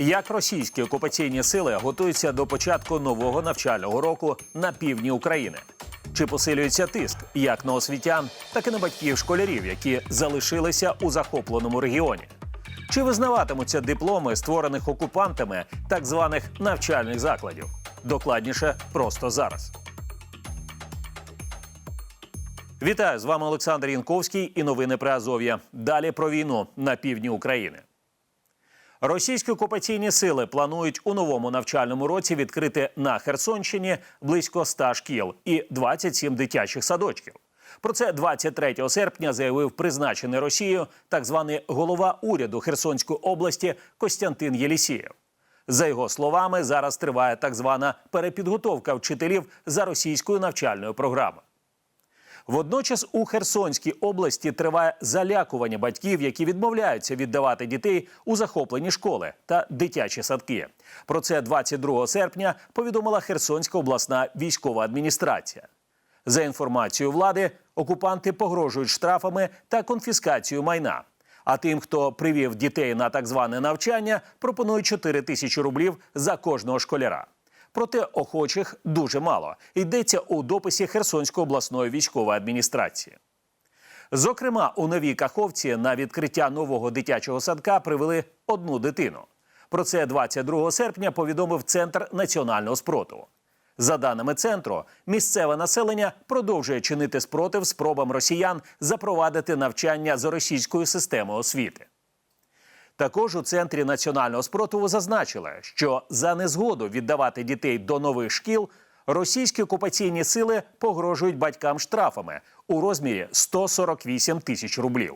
Як російські окупаційні сили готуються до початку нового навчального року на півдні України? Чи посилюється тиск як на освітян, так і на батьків школярів, які залишилися у захопленому регіоні? Чи визнаватимуться дипломи, створених окупантами так званих навчальних закладів? Докладніше просто зараз. Вітаю з вами Олександр Янковський і новини про Азов'я. Далі про війну на півдні України. Російські окупаційні сили планують у новому навчальному році відкрити на Херсонщині близько 100 шкіл і 27 дитячих садочків. Про це 23 серпня заявив призначений Росією так званий голова уряду Херсонської області Костянтин Єлісєєв. За його словами, зараз триває так звана перепідготовка вчителів за російською навчальною програмою. Водночас у Херсонській області триває залякування батьків, які відмовляються віддавати дітей у захоплені школи та дитячі садки. Про це 22 серпня повідомила Херсонська обласна військова адміністрація. За інформацією влади, окупанти погрожують штрафами та конфіскацією майна. А тим, хто привів дітей на так зване навчання, пропонують 4 тисячі рублів за кожного школяра. Проте охочих дуже мало. Йдеться у дописі Херсонської обласної військової адміністрації. Зокрема, у новій Каховці на відкриття нового дитячого садка привели одну дитину. Про це 22 серпня повідомив Центр національного спротиву. За даними центру, місцеве населення продовжує чинити спротив спробам росіян запровадити навчання за російською системою освіти. Також у центрі національного спротиву зазначили, що за незгоду віддавати дітей до нових шкіл російські окупаційні сили погрожують батькам штрафами у розмірі 148 тисяч рублів.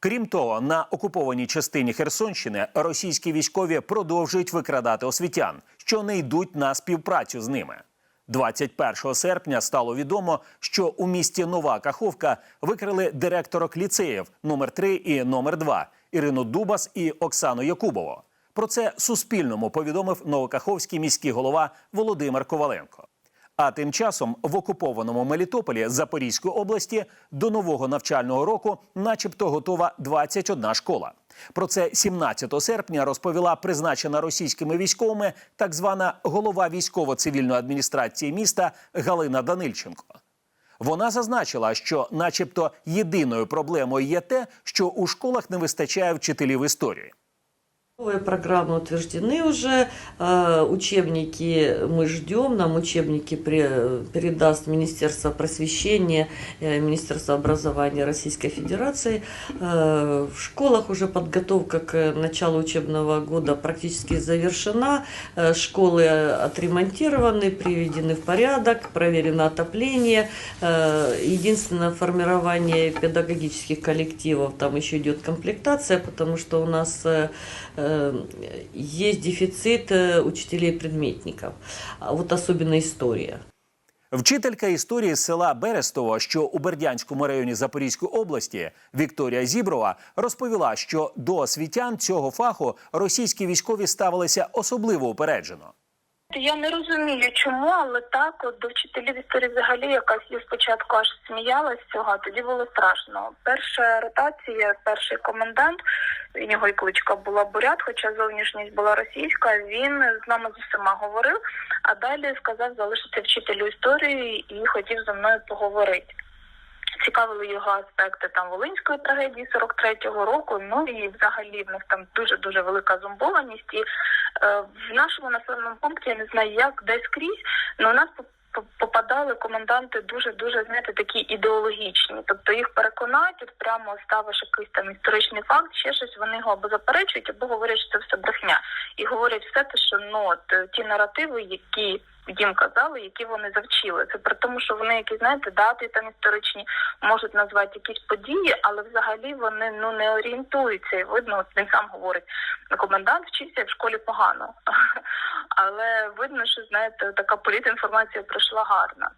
Крім того, на окупованій частині Херсонщини російські військові продовжують викрадати освітян, що не йдуть на співпрацю з ними. 21 серпня стало відомо, що у місті Нова Каховка викрили директорок ліцеїв номер 3 і номер 2 Ірину Дубас і Оксану Якубово. Про це Суспільному повідомив новокаховський міський голова Володимир Коваленко. А тим часом в окупованому Мелітополі Запорізької області до нового навчального року, начебто, готова 21 школа. Про це 17 серпня розповіла призначена російськими військовими так звана голова військово-цивільної адміністрації міста Галина Данильченко. Вона зазначила, що, начебто, єдиною проблемою є те, що у школах не вистачає вчителів історії. Новые программы утверждены уже, э, учебники мы ждем, нам учебники передаст Министерство просвещения, э, Министерство образования Российской Федерации. Э, В школах уже подготовка к началу учебного года практически завершена, школы отремонтированы, приведены в порядок, проверено отопление. Единственное формирование педагогических коллективов, там еще идет комплектация, потому что у нас есть дефицит э, учителей-предметников, вот особенно история. Вчителька історії села Берестово, що у Бердянському районі Запорізької області, Вікторія Зіброва розповіла, що до освітян цього фаху російські військові ставилися особливо упереджено. Я не розумію, чому, але так от до вчителів історії взагалі якась я спочатку аж сміялась цього, а тоді було страшно. Перша ротація, перший комендант, у нього і кличка була бурят, хоча зовнішність була російська. Він з нами з усіма говорив, а далі сказав залишити вчителю історії і хотів зі мною поговорити. Цікавили його аспекти там Волинської трагедії 43-го року. Ну і взагалі в них там дуже дуже велика зомбованість. І е, в нашому населеному пункті я не знаю, як десь скрізь, але у нас по- по- попадали коменданти дуже дуже знаєте такі ідеологічні. Тобто їх переконають, прямо ставиш якийсь там історичний факт, ще щось вони його або заперечують, або говорять, що це все брехня, і говорять все те, що ну от е, ті наративи, які їм казали, які вони завчили. Це при тому, що вони якісь знаєте, дати там історичні можуть назвати якісь події, але взагалі вони ну не орієнтуються. І видно, от він сам говорить, комендант вчився в школі погано. Але видно, що знаєте, така політінформація пройшла гарна.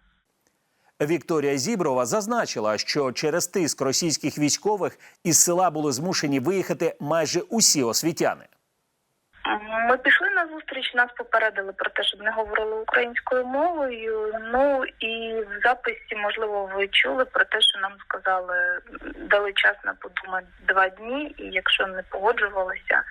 Вікторія Зіброва зазначила, що через тиск російських військових із села були змушені виїхати майже усі освітяни. Ми пішли на зустріч, нас попередили про те, щоб не говорили українською мовою. Ну і в записі, можливо, ви чули про те, що нам сказали, дали час на подумати два дні, і якщо не погоджувалися,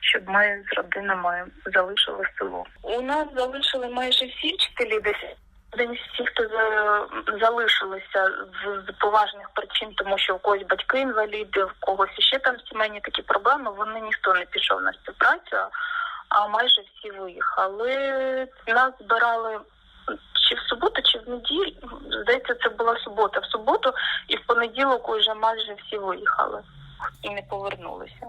щоб ми з родинами залишили село. У нас залишили майже всі вчителі, десь всі, хто за- залишилися з, поважних причин, тому що у когось батьки інваліди, в когось ще там сімейні такі проблеми. Вони ніхто не пішов на співпрацю, а майже всі виїхали. Нас збирали чи в суботу, чи в неділю. Здається, це була субота. В суботу і в понеділок уже майже всі виїхали і не повернулися.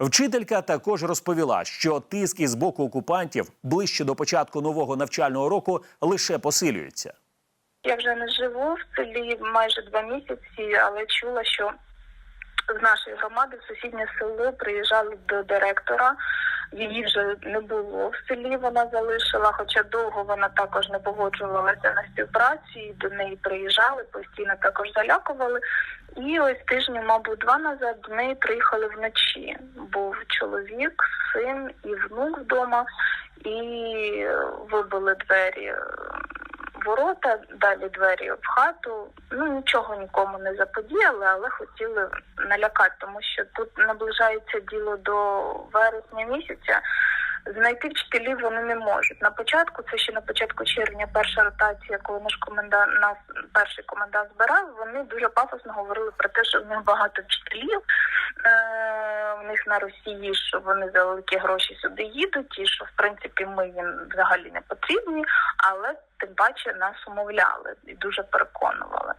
Вчителька також розповіла, що тиск із боку окупантів ближче до початку нового навчального року лише посилюється. Я вже не живу в селі майже два місяці, але чула, що з нашої громади в сусіднє село приїжджали до директора. Її вже не було в селі. Вона залишила, хоча довго вона також не погоджувалася на співпрацю. І до неї приїжджали, постійно також залякували. І ось тижні, мабуть, два назад до неї приїхали вночі. Був чоловік, син і внук вдома, і вибили двері ворота, далі двері в хату. Ну нічого нікому не заподіяли, але хотіли налякати, тому що тут наближається діло до вересня місяця. Знайти вчителів вони не можуть. На початку, це ще на початку червня, перша ротація, коли наш комендант нас перший комендант збирав, вони дуже пафосно говорили про те, що в них багато вчителів. Е, в них на Росії, що вони за великі гроші сюди їдуть, і що в принципі ми їм взагалі не потрібні, але тим паче нас умовляли і дуже переконували.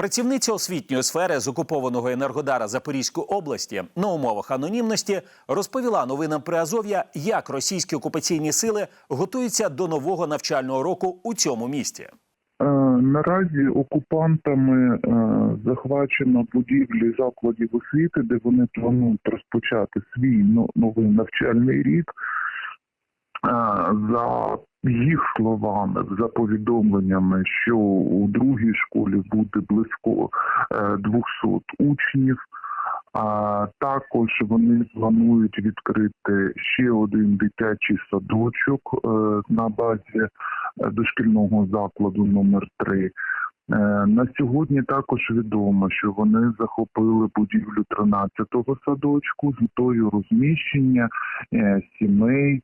Працівниця освітньої сфери з окупованого енергодара Запорізької області на умовах анонімності розповіла новинам Приазов'я, як російські окупаційні сили готуються до нового навчального року у цьому місті. Е, Наразі окупантами е, захвачено будівлі закладів освіти, де вони планують розпочати свій новий навчальний рік. Е, За їх словами, за повідомленнями, що у другій школі буде близько е, 200 учнів. А також вони планують відкрити ще один дитячий садочок е, на базі е, дошкільного закладу номер 3 Е, На сьогодні також відомо, що вони захопили будівлю 13-го садочку з метою розміщення е, сімей е,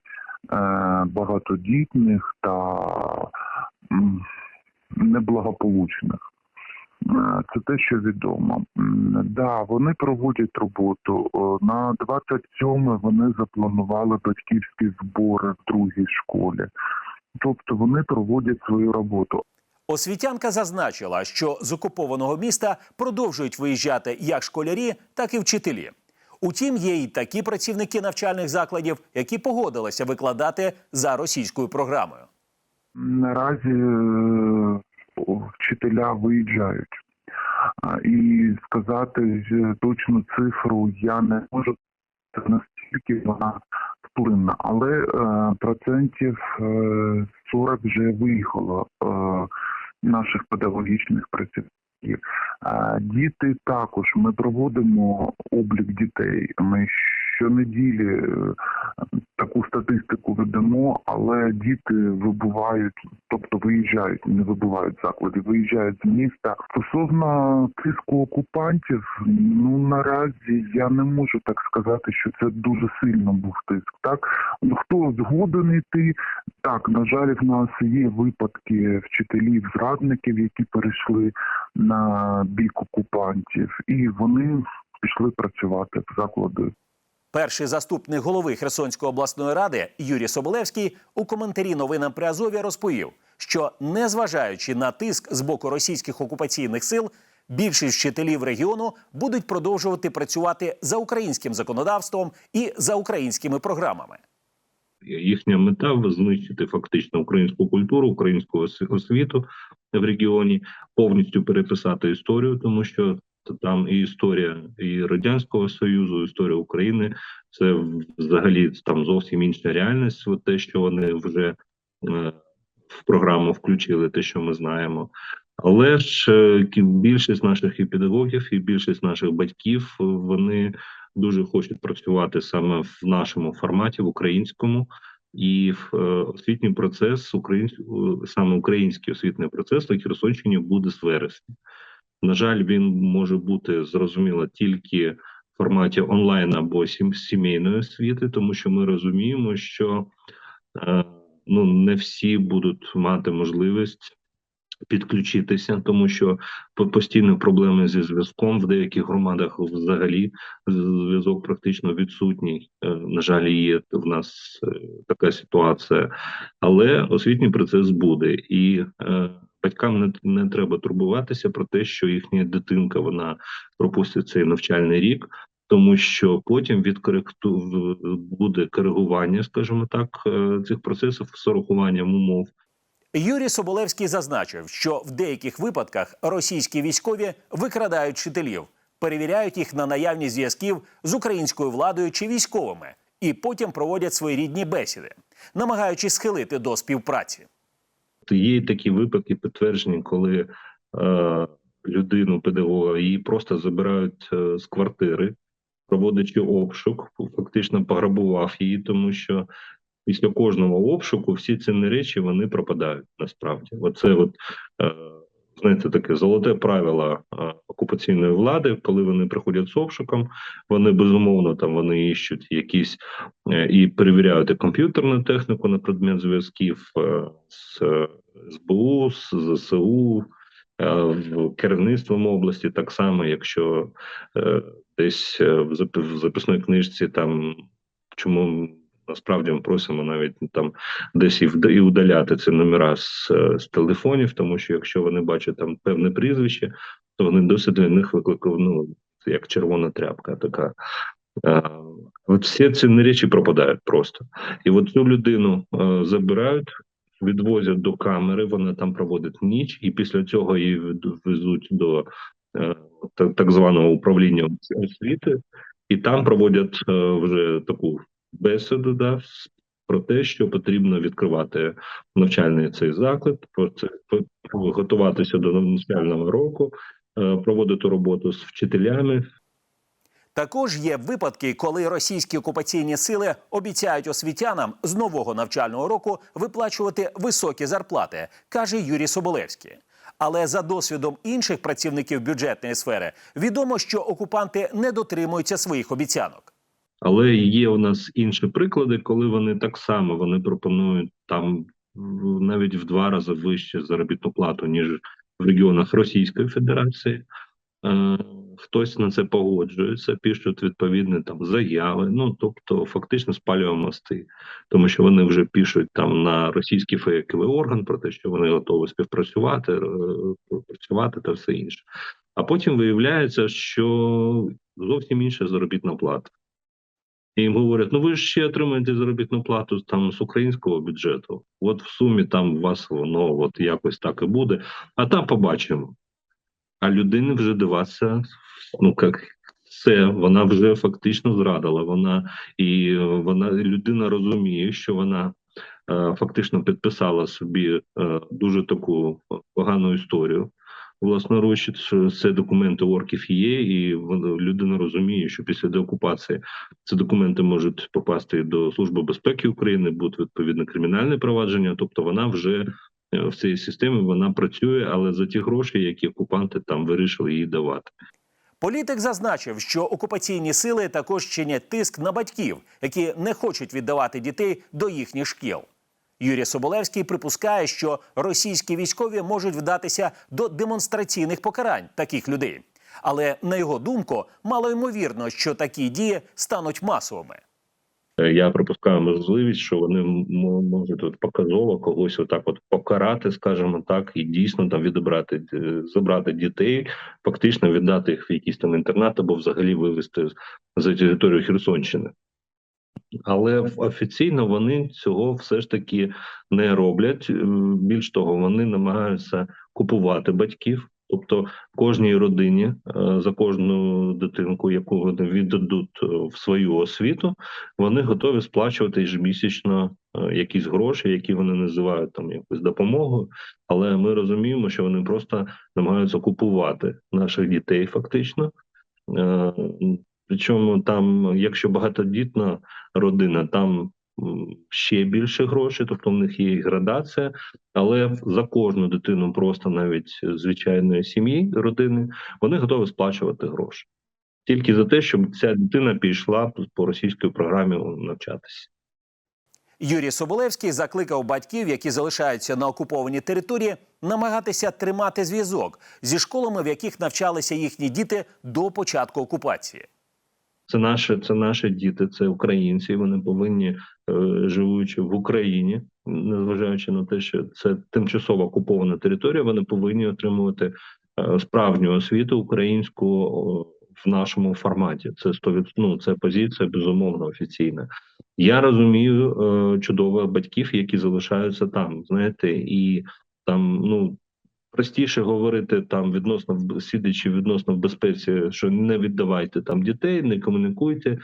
багатодітних та неблагополучних. Е, Це те, що відомо. Да, вони проводять роботу. На 27 вони запланували батьківські збори в другій школі. Тобто вони проводять свою роботу. Освітянка зазначила, що з окупованого міста продовжують виїжджати як школярі, так і вчителі. Утім, є й такі працівники навчальних закладів, які погодилися викладати за російською програмою. Наразі е, вчителя виїжджають. І сказати е, точну цифру я не можу Це настільки вона вплинна, але е, процентів е, 40 вже виїхало наших педагогічних працівників. Діти також ми проводимо облік дітей. Ми щонеділі е, таку статистику ведемо, але діти вибувають, тобто виїжджають, не вибувають з закладів, виїжджають з міста. Стосовно тиску окупантів, ну наразі я не можу так сказати, що це дуже сильно був тиск. Так ну хто згоден йти? Так, на жаль, в нас є випадки вчителів, зрадників, які перейшли на бік окупантів, і вони пішли працювати в заклади Перший заступник голови Херсонської обласної ради Юрій Соболевський у коментарі новинам Приазов'я розповів, що незважаючи на тиск з боку російських окупаційних сил, більшість вчителів регіону будуть продовжувати працювати за українським законодавством і за українськими програмами. Їхня мета знищити фактично українську культуру, українську освіту в регіоні, повністю переписати історію, тому що там і історія і радянського союзу, і історія України це взагалі там зовсім інша реальність. От те, що вони вже е, в програму включили, те, що ми знаємо. Але ж е, більшість наших і педагогів, і більшість наших батьків вони дуже хочуть працювати саме в нашому форматі, в українському, і в е, освітній процес, українсь, е, саме український освітній процес на Херсонщині буде з вересня. На жаль, він може бути зрозуміло тільки в форматі онлайн або сім- сімейної освіти, тому що ми розуміємо, що е, ну не всі будуть мати можливість підключитися, тому що по- постійні проблеми зі зв'язком в деяких громадах взагалі зв'язок практично відсутній. Е, На жаль, є в нас е, така ситуація, але освітній процес буде, і е, батькам не, не треба турбуватися про те, що їхня дитинка вона пропустить цей навчальний рік. Тому що потім відкоректу в- буде коригування, скажімо так, цих процесів з урахуванням умов Юрій Соболевський зазначив, що в деяких випадках російські військові викрадають вчителів, перевіряють їх на наявність зв'язків з українською владою чи військовими, і потім проводять своєрідні бесіди, намагаючись схилити до співпраці. Є такі випадки підтверджені, коли е, людину, педагога, її просто забирають е, з квартири, проводячи обшук, фактично пограбував її, тому що після кожного обшуку всі цінні речі вони пропадають насправді. Оце от е, знаєте, таке золоте правило е, окупаційної влади, коли вони приходять з обшуком, вони безумовно там вони іщуть якісь е, і перевіряють комп'ютерну техніку на предмет зв'язків з СБУ, з ЗСУ, керівництвом області, так само, якщо е, десь в запи- в записній книжці там чому. Насправді ми просимо навіть там десь і і удаляти ці номера з, з телефонів, тому що якщо вони бачать там певне прізвище, то вони досить для них викликав, ну як червона тряпка така. От всі ці речі пропадають просто. І от цю людину забирають, відвозять до камери, вона там проводить ніч, і після цього її везуть до е, так званого управління освіти, і там проводять е, вже таку бесіду, да, про те, що потрібно відкривати навчальний цей заклад, про це готуватися до навчального року, е, проводити роботу з вчителями, Також є випадки, коли російські окупаційні сили обіцяють освітянам з нового навчального року виплачувати високі зарплати, каже Юрій Соболевський. Але за досвідом інших працівників бюджетної сфери відомо, що окупанти не дотримуються своїх обіцянок. Але є у нас інші приклади, коли вони так само вони пропонують там навіть в два рази вище заробітну плату, ніж в регіонах Російської Федерації. Е, хтось на це погоджується, пишуть відповідні там заяви. Ну тобто, фактично спалює мости, тому що вони вже пишуть там на російський фейковий орган про те, що вони готові співпрацювати, е, працювати та все інше. А потім виявляється, що зовсім інша заробітна плата. І їм говорять: ну ви ж ще отримаєте заробітну плату там з українського бюджету. От в сумі там у вас воно от якось так і буде. А там побачимо. А людини вже диватися, ну як це, вона вже фактично зрадила. Вона і вона людина розуміє, що вона е, фактично підписала собі е, дуже таку погану історію. Власноруч, це документи орків є, і людина розуміє, що після деокупації ці документи можуть попасти до Служби безпеки України, буде відповідне кримінальне провадження. Тобто вона вже е, в цій системі вона працює, але за ті гроші, які окупанти там вирішили їй давати. Політик зазначив, що окупаційні сили також чинять тиск на батьків, які не хочуть віддавати дітей до їхніх шкіл. Юрій Соболевський припускає, що російські військові можуть вдатися до демонстраційних покарань таких людей. Але на його думку, мало ймовірно, що такі дії стануть масовими. Я припускаю можливість, що вони можуть от показово когось отак от покарати, скажімо так, і дійсно там відібрати е, забрати дітей, фактично віддати їх в якийсь там інтернат або взагалі вивезти за територію Херсонщини. Але офіційно вони цього все ж таки не роблять. Більш того, вони намагаються купувати батьків. Тобто кожній родині е, за кожну дитинку, яку вони віддадуть е, в свою освіту, вони готові сплачувати ежемісячно е, якісь гроші, які вони називають там якось допомогою. Але ми розуміємо, що вони просто намагаються купувати наших дітей, фактично. Причому там, якщо багатодітна родина, там ще більше грошей, тобто в них є і градація, але за кожну дитину, просто навіть звичайної сім'ї родини, вони готові сплачувати гроші. тільки за те, щоб ця дитина пішла по російській програмі навчатися. Юрій Соболевський закликав батьків, які залишаються на окупованій території, намагатися тримати зв'язок зі школами, в яких навчалися їхні діти до початку окупації. Це наші, це наші діти, це українці. Вони повинні, е, живучи в Україні, незважаючи на те, що це тимчасово окупована територія, вони повинні отримувати е, справжню освіту українську в нашому форматі. Це 100%, ну, це позиція безумовно офіційна. Я розумію е, чудово батьків, які залишаються там, знаєте, і там ну простіше говорити там відносно сидячи відносно в безпеці, що не віддавайте там дітей, не комунікуйте.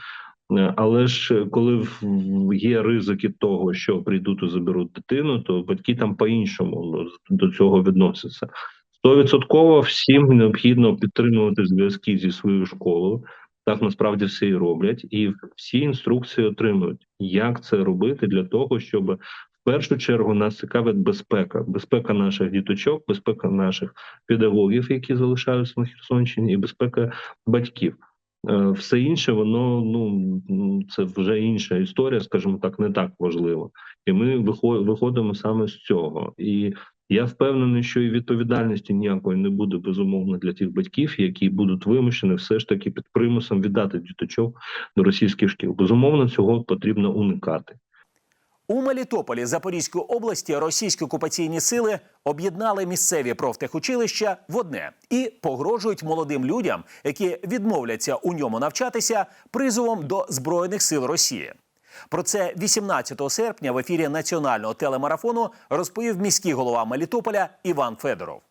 Е, Але ж коли в- в- є ризики того, що прийдуть і заберуть дитину, то батьки там по-іншому до цього відносяться. Стовідсотково всім необхідно підтримувати зв'язки зі своєю школою. Так насправді все і роблять, і всі інструкції отримують, як це робити для того, щоб першу чергу нас цікавить безпека, безпека наших діточок, безпека наших педагогів, які залишаються на Херсонщині, і безпека батьків. Е, Все інше, воно ну це вже інша історія, скажімо так, не так важливо. І ми вихо- виходимо саме з цього. І я впевнений, що і відповідальності ніякої не буде безумовно для тих батьків, які будуть вимушені все ж таки під примусом віддати діточок до російських шкіл. Безумовно, цього потрібно уникати. У Мелітополі Запорізької області російські окупаційні сили об'єднали місцеві профтехучилища в одне і погрожують молодим людям, які відмовляться у ньому навчатися, призовом до збройних сил Росії. Про це 18 серпня в ефірі національного телемарафону розповів міський голова Мелітополя Іван Федоров.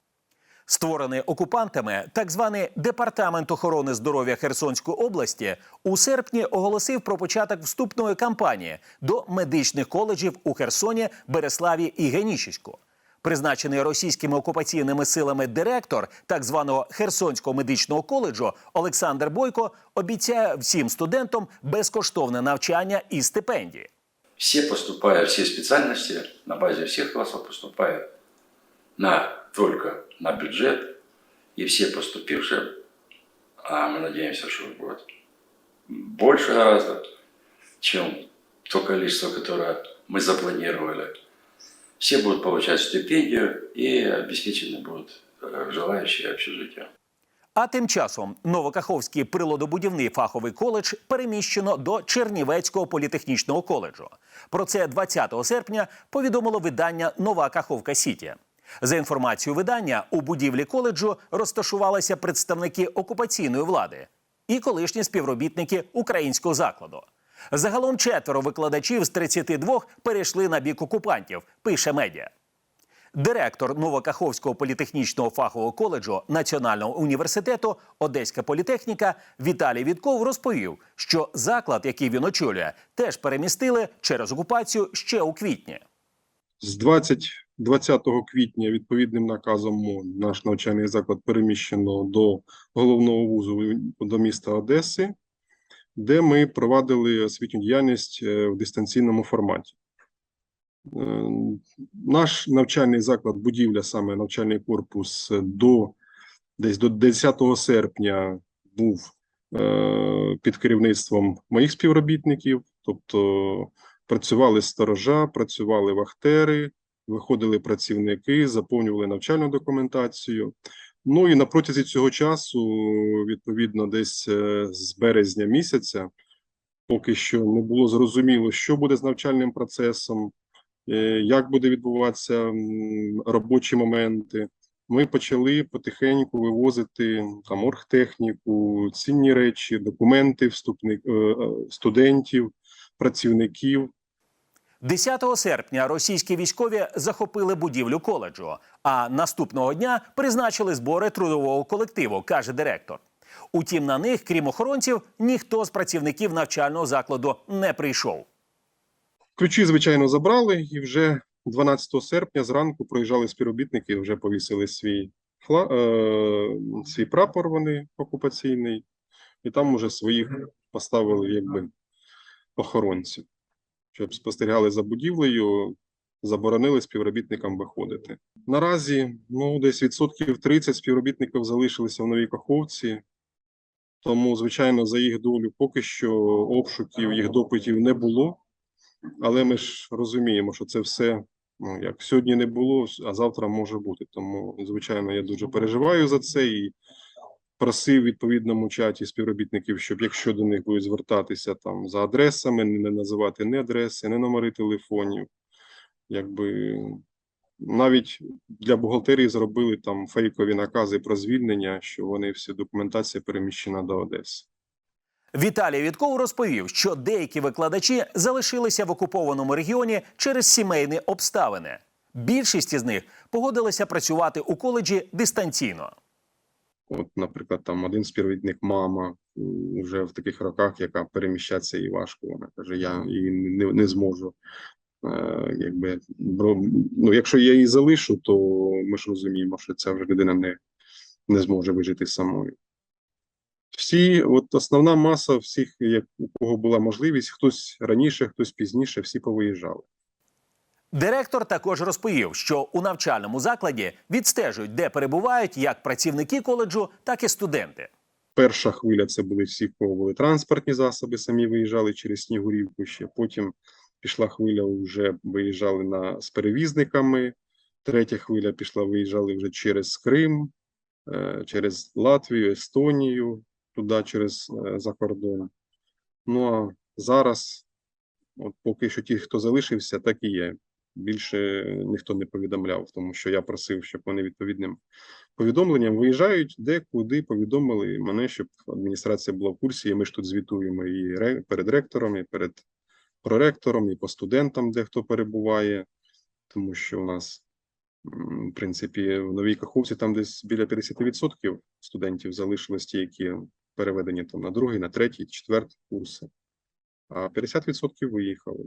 Створений окупантами, так званий департамент охорони здоров'я Херсонської області у серпні оголосив про початок вступної кампанії до медичних коледжів у Херсоні, Береславі і Генічеську. Призначений російськими окупаційними силами директор так званого Херсонського медичного коледжу Олександр Бойко обіцяє всім студентам безкоштовне навчання і стипендії. все поступают, все специальности на базе всех классов поступают на, только на бюджет. И все поступившие, а мы надеемся, что будет больше гораздо, чем то количество, которое мы запланировали. Все будут получать стипендию и обеспечены будут э, желающие общежития. А тим часом Новокаховський приладобудівний фаховий коледж переміщено до Чернівецького політехнічного коледжу. Про це 20 серпня повідомило видання Нова Каховка Сіті. За інформацією видання, у будівлі коледжу розташувалися представники окупаційної влади і колишні співробітники українського закладу. Загалом четверо викладачів з 32 перейшли на бік окупантів, пише медіа. Директор Новокаховського політехнічного фахового коледжу Національного університету Одеська політехніка Віталій Вітков розповів, що заклад, який він очолює, теж перемістили через окупацію ще у квітні. З 20, 20 квітня відповідним наказом МОН наш навчальний заклад переміщено до головного вузу до міста Одеси, де ми провадили освітню діяльність е, в дистанційному форматі. Е, Наш навчальний заклад, будівля, саме навчальний корпус, до десь до 10 серпня був е, під керівництвом моїх співробітників, тобто працювали сторожа, працювали вахтери, виходили працівники, заповнювали навчальну документацію. Ну і на протязі цього часу, відповідно, десь е, з березня місяця, поки що не було зрозуміло, що буде з навчальним процесом, е, як буде відбуватися робочі моменти. Ми почали потихеньку вивозити там оргтехніку, цінні речі, документи вступник е, студентів, працівників. 10 серпня російські військові захопили будівлю коледжу, а наступного дня призначили збори трудового колективу, каже директор. Утім, на них, крім охоронців, ніхто з працівників навчального закладу не прийшов. Ключі, звичайно, забрали, і вже 12 серпня зранку проїжджали співробітники, вже повісили свій фла... е... свій прапор. Вони окупаційний, і там уже своїх поставили якби охоронців, щоб спостерігали за будівлею, заборонили співробітникам виходити. Наразі ну десь відсотків 30 співробітників залишилися в новій Каховці. Тому, звичайно, за їх долю поки що обшуків, їх допитів не було. Але ми ж розуміємо, що це все ну, як сьогодні не було, а завтра може бути. Тому, звичайно, я дуже переживаю за це і просив відповідному чаті співробітників, щоб якщо до них будуть звертатися там за адресами, не називати не адреси, не номери телефонів. Якби навіть для бухгалтерії зробили там фейкові накази про звільнення, що вони всі документація переміщена до Одеси. Віталій Вітков розповів, що деякі викладачі залишилися в окупованому регіоні через сімейні обставини. Більшість із них погодилися працювати у коледжі дистанційно. От, наприклад, там один співробітник, мама вже в таких роках, яка переміщатися їй важко. Вона каже: я її не, не зможу. Е, якби, бро- ну, якщо я її залишу, то ми ж розуміємо, що ця вже людина не, не зможе вижити самою. Всі, от основна маса всіх, як, у кого була можливість, хтось раніше, хтось пізніше, всі повиїжджали. Директор також розповів, що у навчальному закладі відстежують, де перебувають як працівники коледжу, так і студенти. Перша хвиля це були всі, кого були транспортні засоби, самі виїжджали через Снігурівку ще. Потім пішла хвиля, вже виїжджали на, з перевізниками. Третя хвиля пішла, виїжджали вже через Крим, е, через Латвію, Естонію, туди через е, за кордон. Ну а зараз, от поки що ті, хто залишився, так і є. Більше ніхто не повідомляв, тому що я просив, щоб вони відповідним повідомленням виїжджають, де куди повідомили мене, щоб адміністрація була в курсі. І ми ж тут звітуємо і ре- перед ректором, і перед проректором, і по студентам, де хто перебуває, тому що у нас, в принципі, в новій Каховці там десь біля 50% студентів залишилось ті, які переведені там на другий, на третій, четвертий курси, а 50% виїхали.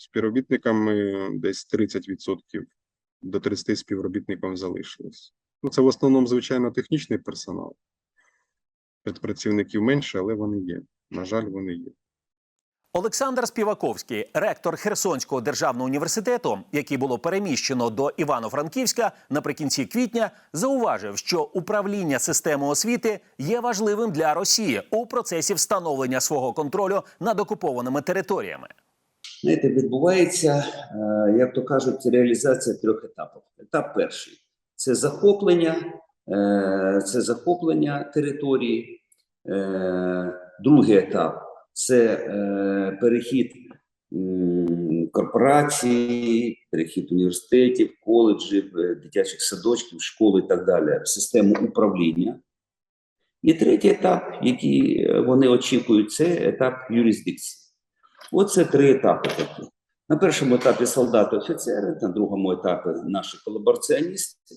Співробітниками десь 30% до 30 співробітників залишилось. Ну, це в основному, звичайно, технічний персонал. Працівників менше, але вони є. На жаль, вони є. Олександр Співаковський, ректор Херсонського державного університету, який було переміщено до Івано-Франківська наприкінці квітня, зауважив, що управління системою освіти є важливим для Росії у процесі встановлення свого контролю над окупованими територіями. Знаєте, відбувається, е, як то кажуть, реалізація трьох етапів. Етап перший це захоплення, е, це захоплення території. Е, Другий етап це перехід м, корпорацій, перехід університетів, коледжів, дитячих садочків, школ і так далі в систему управління. І третій етап, який вони очікують, це етап юрисдикції. Оце три етапи такі. На першому етапі солдати-офіцери, на другому етапі наші колабораціоністи,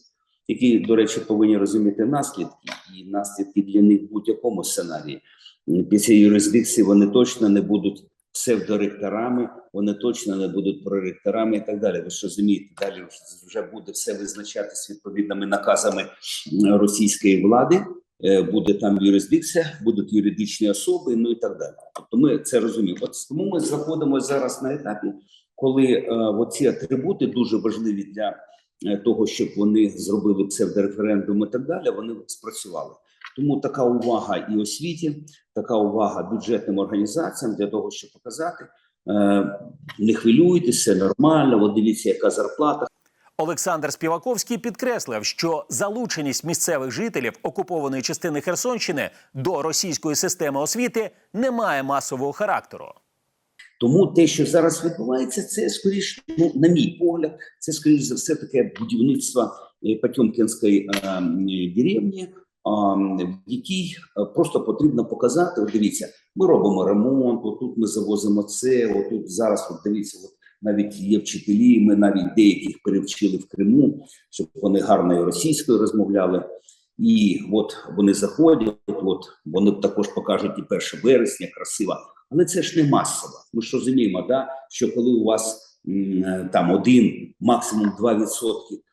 які, до речі, повинні розуміти наслідки, і наслідки для них в будь-якому сценарії. Після юрисдикції вони точно не будуть псевдоректорами, вони точно не будуть проректорами і так далі. Ви ж розумієте, далі вже- буде все визначатись відповідними наказами російської влади буде там юрисдикція, будуть юридичні особи, ну і так далі. Тобто ми це розуміємо. От тому ми знаходимося зараз на етапі, коли е, оці атрибути дуже важливі для е, того, щоб вони зробили псевдореферендум і так далі. Вони спрацювали. Тому така увага і освіті, така увага бюджетним організаціям для того, щоб показати. е, Не хвилюйтеся, нормально. От дивіться, яка зарплата. Олександр Співаковський підкреслив, що залученість місцевих жителів окупованої частини Херсонщини до російської системи освіти не має масового характеру. Тому те, що зараз відбувається, це скоріш, ну на мій погляд, це скоріш за все таке будівництво е, Потьомкінської е, деревні, в якій е, просто потрібно показати. От дивіться, ми робимо ремонт, отут ми завозимо це. Отут зараз, от дивіться, от навіть є вчителі. Ми навіть деяких перевчили в Криму, щоб вони гарною російською розмовляли. І от вони заходять, от вони також покажуть і 1 вересня, красиво. Але це ж не масово. Ми ж розуміємо, да, що коли у вас там один, максимум 2%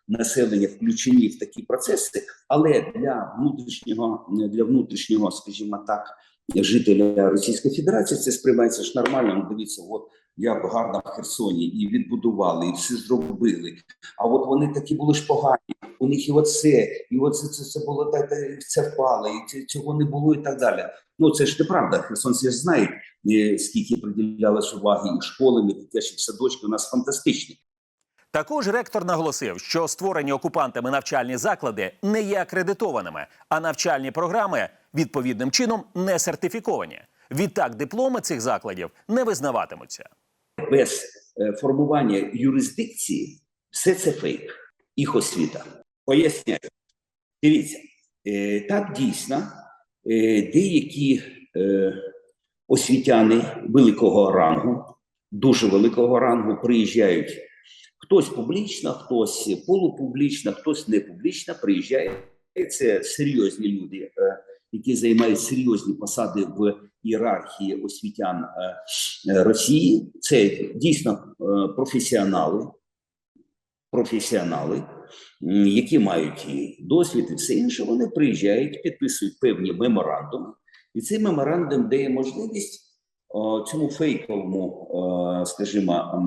населення включені в такі процеси, але для внутрішнього, для внутрішнього, скажімо так, жителя Російської Федерації, це сприймається ж нормально. Ну, дивіться, от як гарно в Херсоні, і відбудували, і все зробили. А от вони такі були ж погані. У них і оце, і оце це, це було та, та, і це впало, і це, цього не було, і так далі. Ну це ж неправда. Херсонці ж знають, е, скільки приділялось уваги і школам, і дитячі садочки. У нас фантастичні. Також ректор наголосив, що створені окупантами навчальні заклади не є акредитованими, а навчальні програми відповідним чином не сертифіковані. Відтак, дипломи цих закладів не визнаватимуться. Без е, формування юрисдикції все це фейк, їх освіта. Поясняю. Дивіться, е, так дійсно е, деякі освітяни великого рангу, дуже великого рангу, приїжджають хтось публічно, хтось полупублічно, хтось не публічно приїжджає. Це серйозні люди, які займають серйозні посади в ієрархії освітян е, е, Росії. Це дійсно е, професіонали, професіонали, які мають досвід і все інше. Вони приїжджають, підписують певні меморандуми, і цей меморандум дає можливість цьому фейковому, скажімо,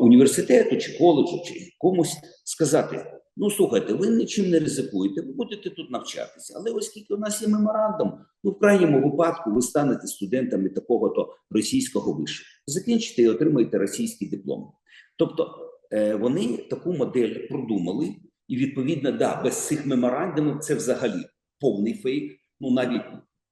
університету чи коледжу, чи комусь сказати: ну слухайте, ви нічим не ризикуєте, ви будете тут навчатися. Але оскільки у нас є меморандум, ну в крайньому випадку ви станете студентами такого-то російського вишу. Закінчите і отримаєте російський диплом. Тобто е, вони таку модель продумали, і відповідно, да, без цих меморандумів це взагалі повний фейк. Ну навіть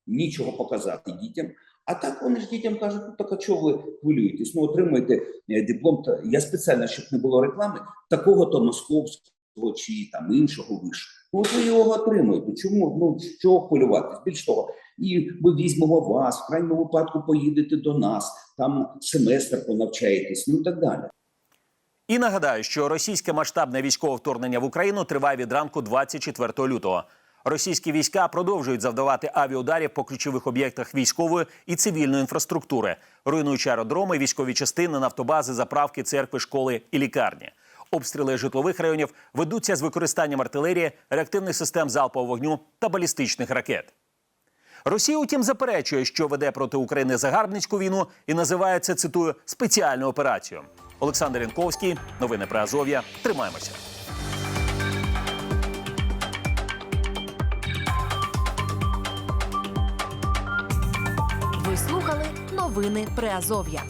нічого показати дітям. А так вони ж дітям кажуть, ну так а чого ви хвилюєтесь? Ну отримуєте диплом. Я спеціально, щоб не було реклами, такого-то московського чи там іншого вишу. Ну ви його отримуєте. Чому? Ну чого хвилюватись? Більш того, і ми візьмемо вас, в крайньому випадку поїдете до нас, там семестр понавчаєтесь, ну і так далі. І нагадаю, що російське масштабне військове вторгнення в Україну триває від ранку 24 лютого. Російські війська продовжують завдавати авіаударів по ключових об'єктах військової і цивільної інфраструктури, руйнуючи аеродроми, військові частини, нафтобази, заправки, церкви, школи і лікарні. Обстріли житлових районів ведуться з використанням артилерії, реактивних систем залпового вогню та балістичних ракет. Росія, утім, заперечує, що веде проти України загарбницьку війну і називає це, цитую, спеціальну операцію. Олександр Янковський, новини про Азов'я. Тримаємося. Ви слухали новини Приазов'я.